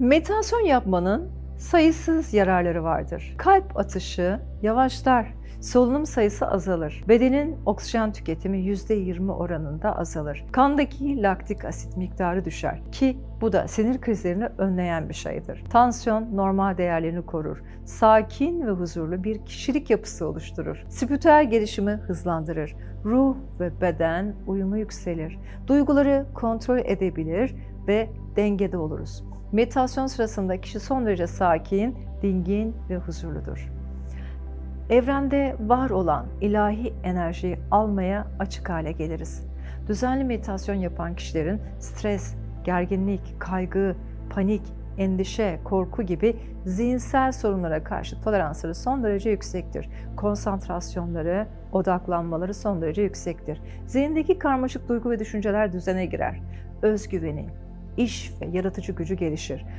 Meditasyon yapmanın sayısız yararları vardır. Kalp atışı yavaşlar, solunum sayısı azalır. Bedenin oksijen tüketimi %20 oranında azalır. Kandaki laktik asit miktarı düşer ki bu da sinir krizlerini önleyen bir şeydir. Tansiyon normal değerlerini korur. Sakin ve huzurlu bir kişilik yapısı oluşturur. Spiritüel gelişimi hızlandırır. Ruh ve beden uyumu yükselir. Duyguları kontrol edebilir ve dengede oluruz. Meditasyon sırasında kişi son derece sakin, dingin ve huzurludur. Evrende var olan ilahi enerjiyi almaya açık hale geliriz. Düzenli meditasyon yapan kişilerin stres, gerginlik, kaygı, panik, endişe, korku gibi zihinsel sorunlara karşı toleransları son derece yüksektir. Konsantrasyonları, odaklanmaları son derece yüksektir. Zihindeki karmaşık duygu ve düşünceler düzene girer. Özgüveni, iş ve yaratıcı gücü gelişir.